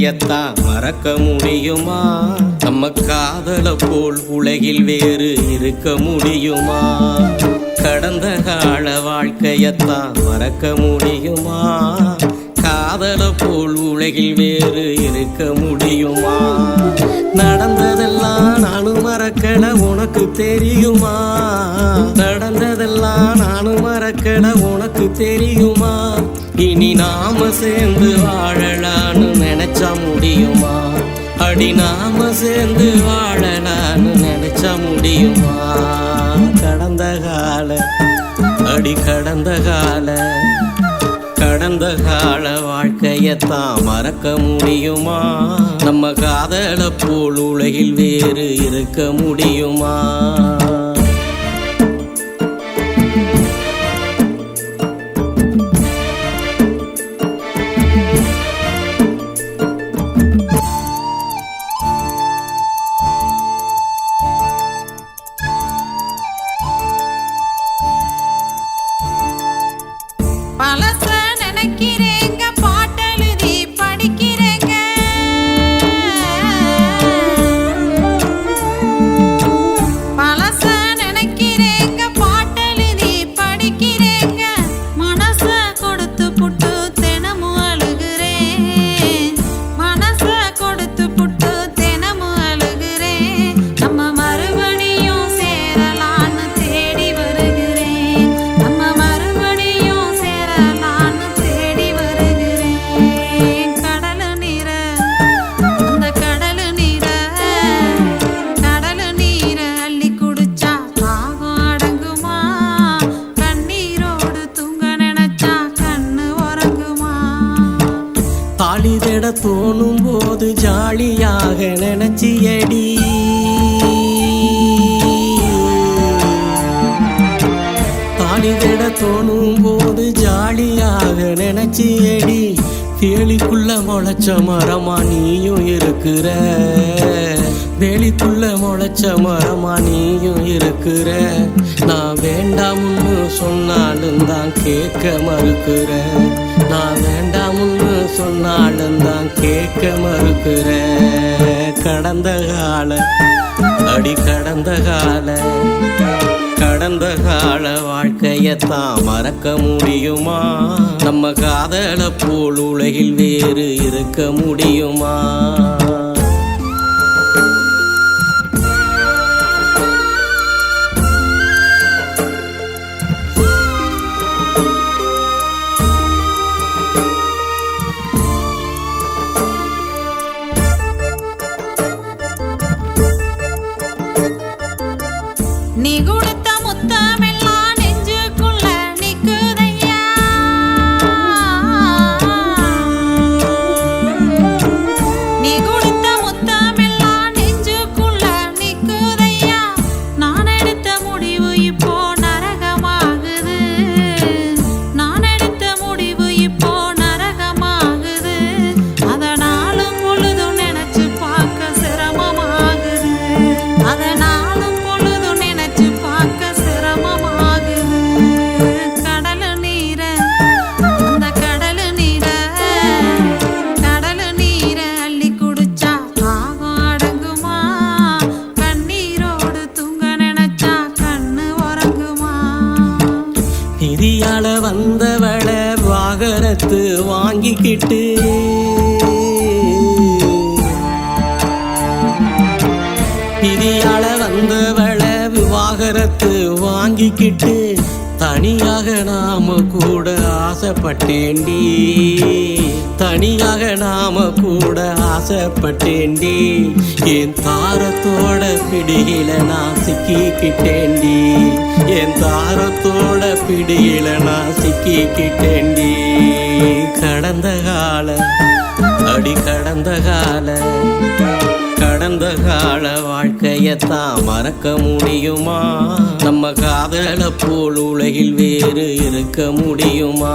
கடந்த மறக்க முடியுமா? நம்ம காதல போல் உலகில் வேறு இருக்க முடியுமா? கடந்த கால வாழ்க்கையத்தான் மறக்க முடியுமா? காதல போல் உலகில் வேறு இருக்க முடியுமா? நடந்ததெல்லாம் நானும் மறக்கல உனக்கு தெரியுமா? நடந்ததெல்லாம் நானும் மறக்கல உனக்கு தெரியுமா? இனி நாம சேர்ந்து வாழலான்னு நினைச்சா முடியுமா? அடி நாம சேர்ந்து வாழலான்னு நினைச்சா முடியுமா? கடந்த கால அடி கடந்த கால. கடந்த கால வாழ்க்கையத்தான் மறக்க முடியுமா? நம்ம காதல போல் உலகில் வேறு இருக்க முடியுமா? ஜாலியாக நினைச்சியடி. தாலி தோணும் போது ஜாலியாக நினைச்சியடி. வேலிக்குள்ள முளைச்ச மரமா நீயும் இருக்கிற. வேலிக்குள்ள முளைச்ச மரமா நீயும் இருக்கிற. நான் வேண்டாம்னு சொன்னாலும் தான் கேட்க மறுக்கிறேன் நான் வேண்டாம்னு சொன்னாலும் தான் கேட்க மறுக்கிற கடந்த கால அடி கடந்த கால கடந்த கால வாழ்க்கையத்தான் மறக்க முடியுமா? நம்ம காதல போல் உலகில் வேறு இருக்க முடியுமா? ningún வாங்கிக்கிட்டு நிதியால வந்தவளை விவாகரத்து வாங்கிக்கிட்டு தனியாக நாம கூட ஆசைப்பட்டேண்டி தனியாக நாம கூட ஆசைப்பட்டேண்டி என் தாரத்தோட பிடியில நான் சிக்கிக்கிட்டேண்டி என் தாரத்தோட பிடியில நான் சிக்கிக்கிட்டேண்டி கடந்த கால அடி கடந்த கால. கடந்த கால வாழ்க்கையத்தான் மறக்க முடியுமா? நம்ம காதல போல் உலகில் வேறு இருக்க முடியுமா?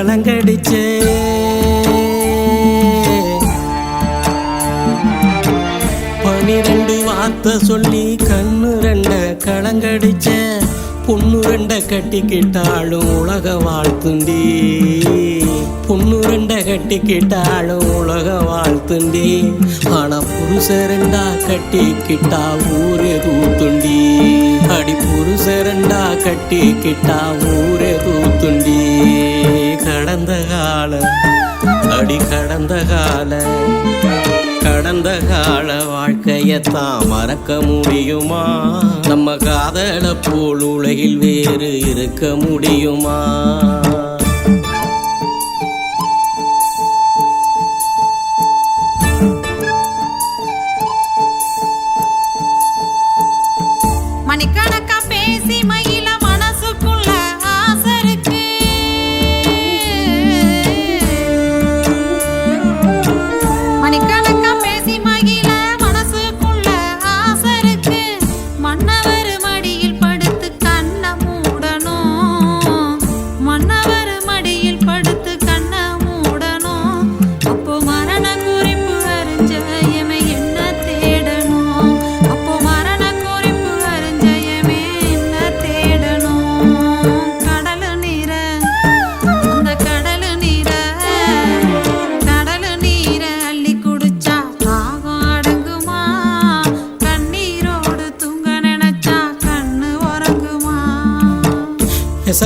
ரெண்ட கலங்கடிச்சே பனிரெண்டு வார்த்தை சொல்லி கண்ணு ரெண்ட கலங்கடிச்ச பொண்ணு ரெண்ட கட்டிக்கிட்டாலும் உலக வாழ்த்துண்டி. பொண்ணு ரெண்ட கட்டிக்கிட்டாலும் உலக வாழ்த்துண்டி. ஆனா புருஷ ரெண்டா கட்டிக்கிட்டா ஊரே தூத்துண்டி அடி புருஷ ரெண்டா கட்டிக்கிட்டா ஊரே தூத்துண்டி கடந்த கால அடி கடந்த கால கடந்த கால வாழ்க்கையத்தான் மறக்க முடியுமா? நம்ம காதல போல் உலகில் வேறு இருக்க முடியுமா?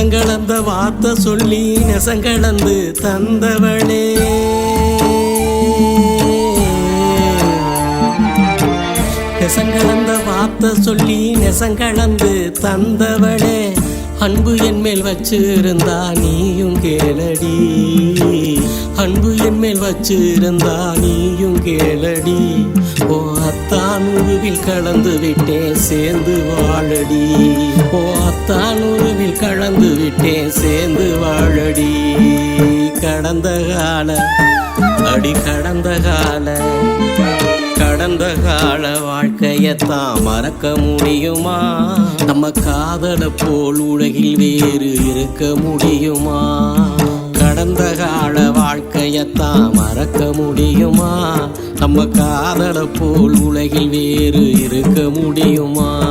நெசங்கலந்த வார்த்தை சொல்லி நெசங்கலந்து தந்தவளே. நெசங்கலந்த வார்த்தை சொல்லி நெசங்கலந்து தந்தவளே. அன்பு என் மேல் வச்சிருந்தா நீயும் கேளடி. அன்பு என் மேல் வச்சிருந்தா நீயும் கேளடி. ஓ அத்தான் உருவில் கலந்து விட்டேன் சேர்ந்து வாழடி. ஓ அத்தான் கலந்து விட்டேன் சேர்ந்து வாழடி. கடந்த கால அடி கடந்த கால. கடந்த கால வாழ்க்கையத்தான் மறக்க முடியுமா? நம்ம காதல போல் உலகில் வேறு இருக்க முடியுமா? கடந்த கால வாழ்க்கையத்தான் மறக்க முடியுமா? நம்ம காதல போல் உலகில் வேறு இருக்க முடியுமா?